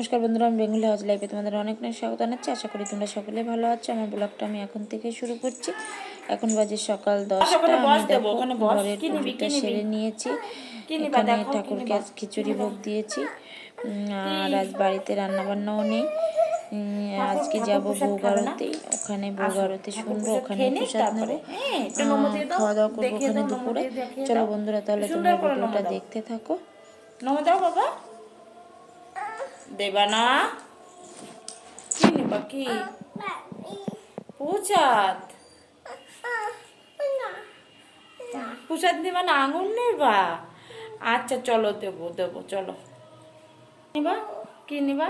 নমস্কার বন্ধুরা আমি বেঙ্গলি হাউস লাইফে তোমাদের অনেক অনেক স্বাগত জানাচ্ছি। আশা করি তোমরা সকলে ভালো আছো। আমার ব্লগটা আমি এখন থেকে শুরু করছি। এখন বাজে সকাল দশটা। আমি দেখো ঘরের পুজোটা সেরে নিয়েছি। এখানে ঠাকুরকে আজ খিচুড়ি ভোগ দিয়েছি। আর আজ বাড়িতে রান্না বান্নাও নেই আজকে যাব? আরতি ওখানে ভোগ আসো, আরতি ঠাকুর শুনব ওখানে প্রসাদ নেব। হ্যাঁ, খাওয়া দাওয়া করব ওখানে দুপুরে। চলো বন্ধুরা তাহলে তোমরা ভিডিওটা দেখতে থাকো। নমো দাও বাবা। দেবা না কি নিবা কি প্রসাদ প্রসাদ নিবা না আঙুর নেবা। আচ্ছা চলো দেবো দেবো, চলো। নিবা? কি নিবা?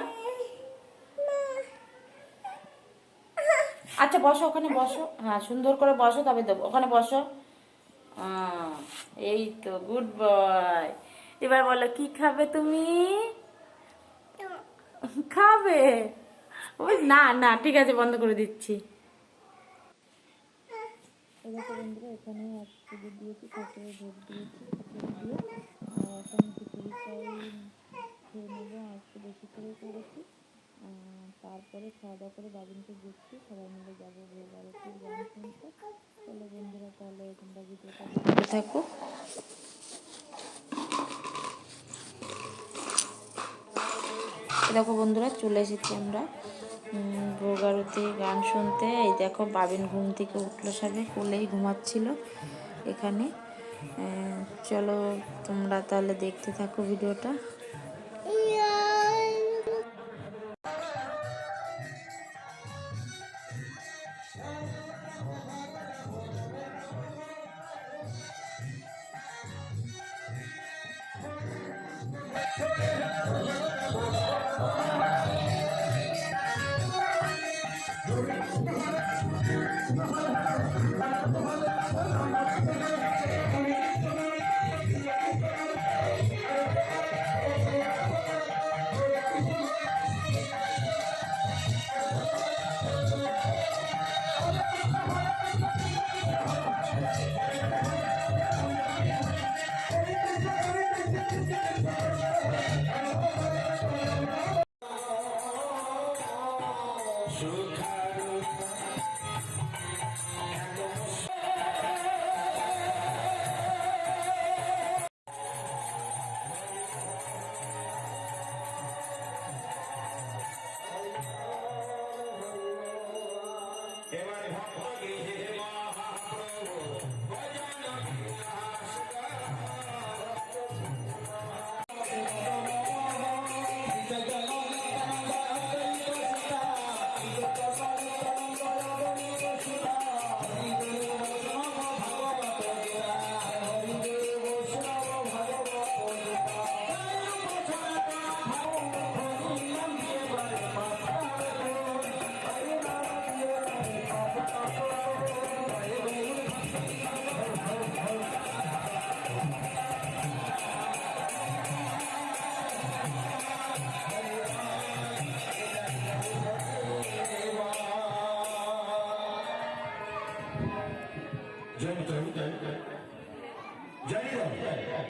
আচ্ছা বসো, ওখানে বসো। হ্যাঁ সুন্দর করে বসো, তবে দেবো। ওখানে বসো। এই তো, গুড বয়। এবার বলো, কি খাবে তুমি? খাবে। ওই না না, ঠিক আছে, বন্ধ করে দিচ্ছি। এখানে দিয়েছি ভোগ দিয়েছি দিয়ে খেয়ে বেশি করে করেছি তারপরে খাওয়া দাওয়া করে বাবিনকে দেখছি, সবাই মিলে যাব ভোগ আরতির গান শুনতে চলো বন্ধুরা তাহলে তোমরা ভিডিওটা থাকো। দেখো বন্ধুরা চলে এসেছি আমরা। উম, গান শুনতে। এই দেখো বাবিন ঘুম থেকে উঠল সবে কোলেই ঘুমাচ্ছিল এখানে। চলো তোমরা তাহলে দেখতে থাকো ভিডিওটা। Hey, how जय मित्र जय राम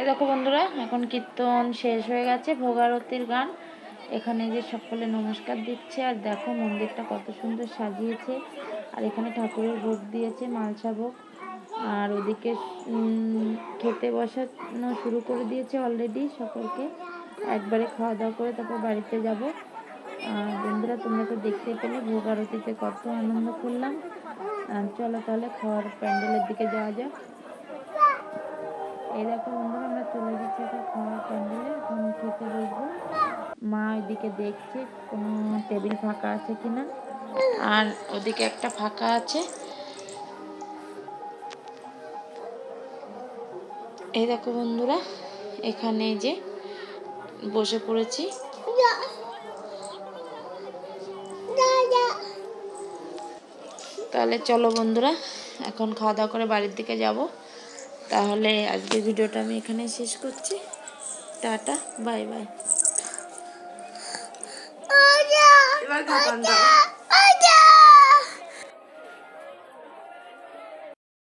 এই দেখো বন্ধুরা, এখন কীর্তন শেষ হয়ে গেছে ভোগ আরতির গান। এখানে যে সকলে নমস্কার দিচ্ছে, আর দেখো মন্দিরটা কত সুন্দর সাজিয়েছে। আর এখানে ঠাকুরের ভোগ দিয়েছে, মালসা ভোগ। আর ওদিকে খেতে বসানো শুরু করে দিয়েছে অলরেডি সকলকে। একবারে খাওয়া দাওয়া করে তারপর বাড়িতে যাব। আর বন্ধুরা, তোমরা তো দেখতে পেলে ভোগ আরতিতে কত আনন্দ করলাম। চলো তাহলে খাওয়ার প্যান্ডেলের দিকে যাওয়া যাক। এই দেখো বন্ধুরা, আমরা চলে গেছি এখন খাওয়ার প্যান্ডেলে এখন খেতে বসবো। মা ওইদিকে দেখছে কোনো টেবিল ফাঁকা আছে কিনা। আর ওদিকে একটা ফাঁকা আছে। এই দেখো বন্ধুরা, এখানে যে বসে পড়েছি। তাহলে চলো বন্ধুরা, এখন খাওয়া দাওয়া করে বাড়ির দিকে যাব। তাহলে আজকের ভিডিওটা আমি এখানে শেষ করছি। Tata bye bye. এবার